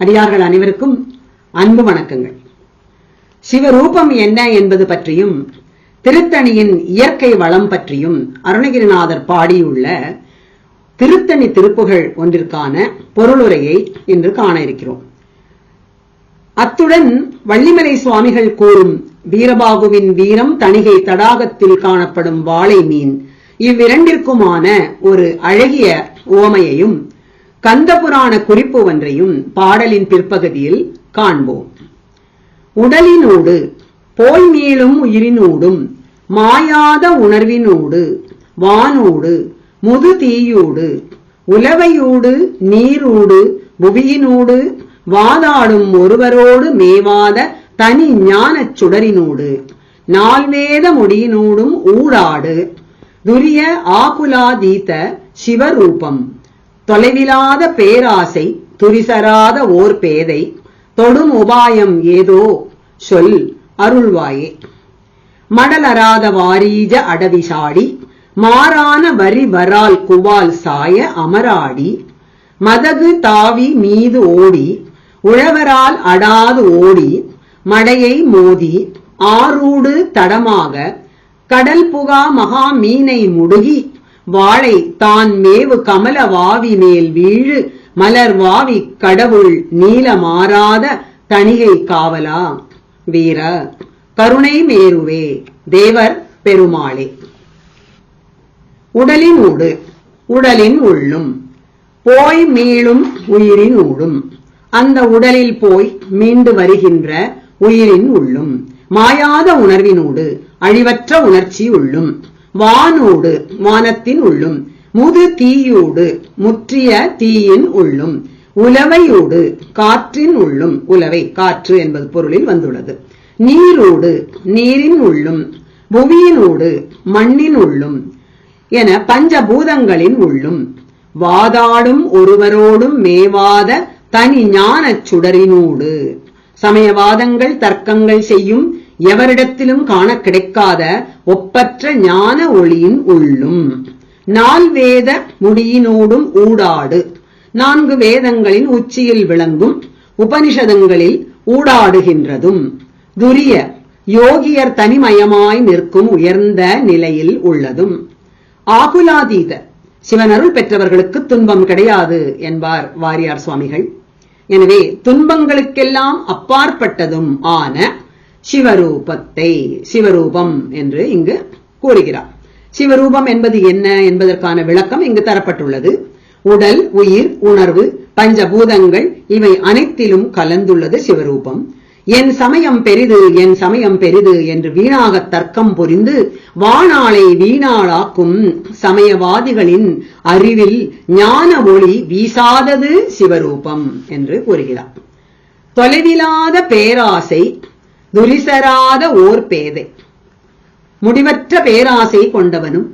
அடியார்கள் அனைவருக்கும் அன்பு வணக்கங்கள். சிவரூபம் என்ன என்பது பற்றியும் திருத்தணியின் இயற்கை வளம் பற்றியும் அருணகிரிநாதர் பாடியுள்ள திருத்தணி திருப்புகள் ஒன்றிற்கான பொருளுரையை இன்று காண இருக்கிறோம். அத்துடன் வள்ளிமலை சுவாமிகள் கூறும் வீரபாகுவின் வீரம் தணிகை தடாகத்தில் காணப்படும் வாளை மீன் இவ்விரண்டிற்குமான ஒரு அழகிய உவமையையும் கந்தபுராண குறிப்பு ஒன்றையும் பாடலின் பிற்பகுதியில் காண்போம். உடலினோடு போய் மேலும் உயிரினோடும் மாயாத உணர்வினோடு வானோடு முது தீயோடு உலவையோடு நீரோடு புவியினோடு வாதாடும் ஒருவரோடு மேவாத தனி ஞானச் சுடரினோடு நால்வேத முடியினோடும் ஊடாடு துரிய ஆபுலாதீத சிவரூபம். தொலைவிலாத பேராசை துரிசராத ஓர் பேதை தொடும் உபாயம் ஏதோ சொல் அருள்வாயே. மடலராத வாரீஜ அடவிசாடி மாறான வரி வரால் குவால் சாய அமராடி மதகு தாவி மீது ஓடி உழவரால் அடாது ஓடி மடையை மோதி ஆரூடு தடமாக கடல் புகா மகா மீனை முடுகி வாளை தான் மேவு கமல வாவி மேல் வீழு மலர் வாவி கடவுள் நீல மாறாத தணிகை காவலா? வீர கருணை மேருவே தேவர் பெருமாளே. உடலின் ஊடு உடலின் உள்ளும் போய் மீளும் உயிரின் ஊடும் அந்த உடலில் போய் மீண்டு வருகின்ற உயிரின் உள்ளும் மாயாத உணர்வினோடு அழிவற்ற உணர்ச்சி உள்ளும் வானோடு வானத்தின் உள்ளும் முது தீயோடு முற்றிய தீயின் உள்ளும் உலவையோடு காற்றின் உள்ளும் உலவை காற்று என்பது பொருளில் வந்துள்ளது. நீரோடு நீரின் உள்ளும் புவியினோடு மண்ணின் உள்ளும் என பஞ்சபூதங்களின் உள்ளும் வாதாடும் ஒருவரோடும் மேவாத தனி ஞானச் சுடரினோடு. சமயவாதங்கள் தர்க்கங்கள் செய்யும் எவரிடத்திலும் காண கிடைக்காத ஒப்பற்ற ஞான ஒளியின் உள்ளும். நால்வேத முடியினோடும் ஊடாடு. நான்கு வேதங்களின் உச்சியில் விளங்கும் உபனிஷதங்களில் ஊடாடுகின்றதும். துரிய யோகியர் தனிமயமாய் நிற்கும் உயர்ந்த நிலையில் உள்ளதும். ஆகுலாதீத சிவனருள் பெற்றவர்களுக்கு துன்பம் கிடையாது என்பார் வாரியார் சுவாமிகள். எனவே துன்பங்களுக்கெல்லாம் அப்பாற்பட்டதும் ஆன சிவரூபத்தை சிவரூபம் என்று இங்கு கூறுகிறார். சிவரூபம் என்பது என்ன என்பதற்கான விளக்கம் இங்கு தரப்பட்டுள்ளது. உடல் உயிர் உணர்வு பஞ்சபூதங்கள் இவை அனைத்திலும் கலந்துள்ளது சிவரூபம். என் சமயம் பெரிது என் சமயம் பெரிது என்று வீணாக தர்க்கம் புரிந்து வாணாளை வீணாளாக்கும் சமயவாதிகளின் அறிவில் ஞான ஒளி வீசாதது சிவரூபம் என்று கூறுகிறார். தொலைவிலாத பேராசை துரிசராத ஓர் பேதை. முடிவற்ற பேராசை கொண்டவனும்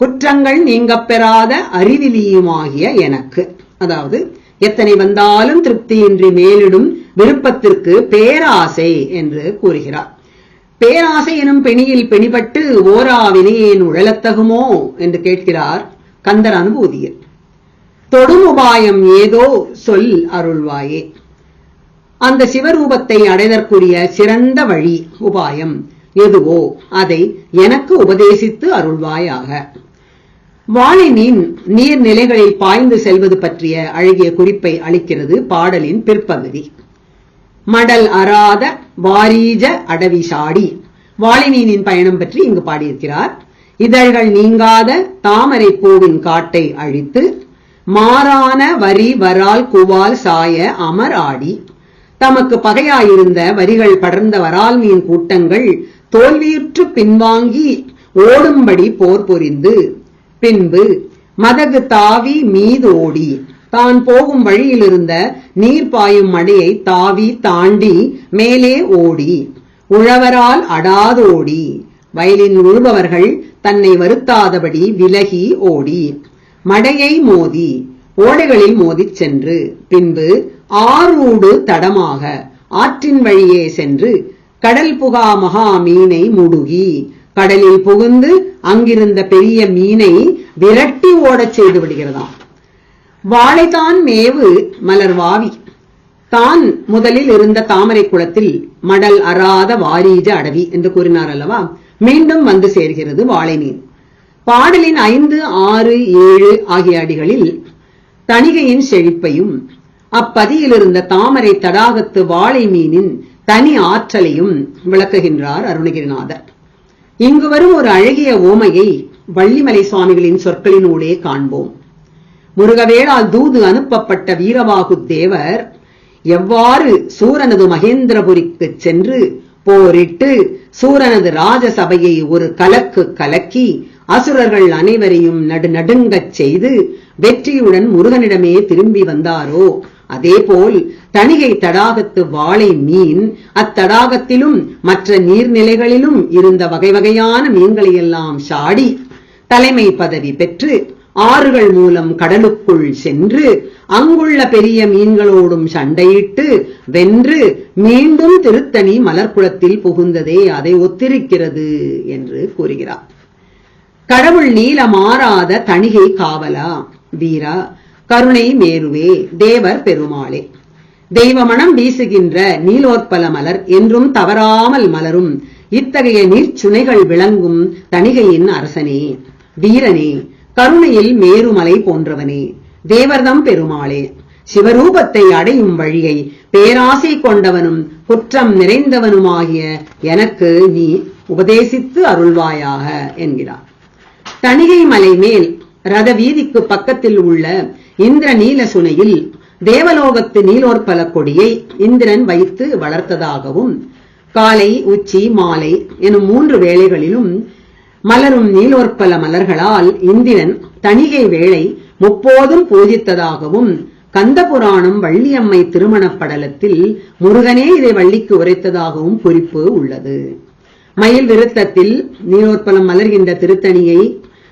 குற்றங்கள் நீங்கப்பெறாத அறிவிலியுமாகிய எனக்கு. அதாவது எத்தனை வந்தாலும் திருப்தியின்றி மேலிடும் விருப்பத்திற்கு பேராசை என்று கூறுகிறார். பேராசை எனும் பெணியில் பிணிபட்டு ஓரா வினையேன் உழலத்தகுமோ என்று கேட்கிறார் கந்தர் அனுபூதியில். தொடும் உபாயம் ஏதோ சொல் அருள்வாயே. அந்த சிவரூபத்தை அடைதற்குரிய சிறந்த வழி உபாயம் எதுவோ அதை எனக்கு உபதேசித்து அருள்வாயாக. வாழை நீர்நிலைகளில் பாய்ந்து செல்வது பற்றிய அழகிய குறிப்பை அளிக்கிறது பாடலின் பிற்பகுதி. மடல் அறாத வாரீஜ அடவி சாடி வாழை பயணம் பற்றி இங்கு பாடியிருக்கிறார். இதழ்கள் நீங்காத தாமரை பூவின் காட்டை அழித்து மாறான வரி வரால் குவால் சாய அமர் ஆடி. தமக்கு பகையாயிருந்த வரிகள் படர்ந்த வரால் மீன் கூட்டங்கள் தோல்வியுற்று பின்வாங்கி ஓடும்படி போர் புரிந்து. பின்பு மதகு தாவி மீது ஓடி. தான் போகும் வழியிலிருந்த நீர் பாயும் மடையை தாவி தாண்டி மேலே ஓடி. உழவரால் அடாதோடி வயலின் உழுபவர்கள் தன்னை வருத்தாதபடி விலகி ஓடி. மடையை மோதி ஓடைகளில் மோதிச் சென்று. பின்பு ஆறூடு தடமாக ஆற்றின் வழியே சென்று கடல் புகா மகா மீனை முடுகி. கடலில் புகுந்து அங்கிருந்த பெரிய மீனை விரட்டி ஓடச் செய்து விடுகிறதாம். வாழைதான் மேவு மலர் வாவி. தான் முதலில் இருந்த தாமரை குளத்தில் மடல் அறாத வாரீஜ அடவி என்று கூறினார் அல்லவா? மீண்டும் வந்து சேர்கிறது வாழை நீர் பாடலின் ஐந்து ஆறு ஏழு ஆகிய அடிகளில் தணிகையின் செழிப்பையும் அப்பதியில் இருந்த தாமரை தடாகத்து வாழை மீனின் தனி ஆற்றலையும் விளக்குகின்றார் அருணகிரிநாதர். இங்கு வரும் ஒரு அழகிய ஓமையை வள்ளிமலை சுவாமிகளின் சொற்களினூடே காண்போம். முருகவேளால் தூது அனுப்பப்பட்ட வீரவாகு தேவர் எவ்வாறு சூரனது மகேந்திரபுரிக்கு சென்று போரிட்டு சூரனது ராஜசபையை ஒரு கலக்கு கலக்கி அசுரர்கள் அனைவரையும் நடு நடுங்கச் செய்து வெற்றியுடன் முருகனிடமே திரும்பி வந்தாரோ அதேபோல் தணிகை தடாகத்து வாழை மீன் அத்தடாகத்திலும் மற்ற நீர்நிலைகளிலும் இருந்த வகை வகையான மீன்களையெல்லாம் சாடி தலைமை பதவி பெற்று ஆறுகள் மூலம் கடலுக்குள் சென்று அங்குள்ள பெரிய மீன்களோடும் சண்டையிட்டு வென்று மீண்டும் திருத்தணி மலர்குளத்தில் புகுந்ததே அதை ஒத்திருக்கிறது என்று கூறுகிறார். கடவுள் நீல மாறாத தணிகை காவலா? வீரா கருணை மேருவே தேவர் பெருமாளே. தெய்வமணம் வீசுகின்ற நீலோற்பல மலர் என்றும் தவறாமல் மலரும். இத்தகைய நீர்ச்சுனைகள் விளங்கும் தணிகையின் அரசனே வீரனே கருணையில் மேருமலை போன்றவனே. தேவர்தம் பெருமாளே சிவரூபத்தை அடையும் வழியை பேராசை கொண்டவனும் குற்றம் நிறைந்தவனுமாகிய எனக்கு நீ உபதேசித்து அருள்வாயாக என்கிறார். தணிகை மலை மேல் ரத வீதிக்கு பக்கத்தில் உள்ள இந்திர நீல சுனையில் தேவலோகத்து நீலோற்பல கொடியை இந்திரன் வைத்து வளர்த்ததாகவும் காலை உச்சி மாலை எனும் மூன்று வேளைகளிலும் மலரும் நீலோற்பல மலர்களால் இந்திரன் தணிகை வேளை முப்போதும் பூஜித்ததாகவும் கந்தபுராணம் வள்ளியம்மை திருமணப் படலத்தில் முருகனே இதை வள்ளிக்கு உரைத்ததாகவும் குறிப்பு உள்ளது. மயில் விருத்தத்தில் நீலோற்பலம் மலர்கின்ற திருத்தணியை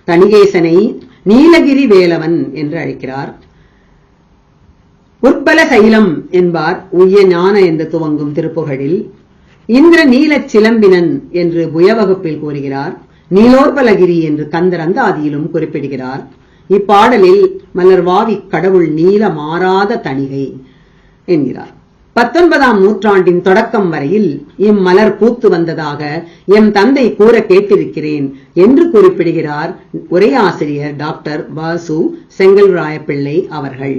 தணிகேசனை நீலகிரி வேலவன் என்று அழைக்கிறார். உற்பல சைலம் என்பார். உய்ய ஞான என்று துவங்கும் திருப்புகழில். இந்திர நீல சிலம்பினன் என்று புயவகுப்பில் கூறுகிறார். நீலோர்பலகிரி என்று கந்தரந்த ஆதியிலும் குறிப்பிடுகிறார். இப்பாடலில் மலர்வாவி கடவுள் நீல மாறாத தணிகை என்கிறார். பத்தொன்பதாம் நூற்றாண்டின் தொடக்கம் வரையில் இம்மலர் பூத்து வந்ததாக எம் தந்தை கூற கேட்டிருக்கிறேன் என்று குறிப்பிடுகிறார் உரையாசிரியர் டாக்டர் வாசு செங்கல்ராயப்பிள்ளை அவர்கள்.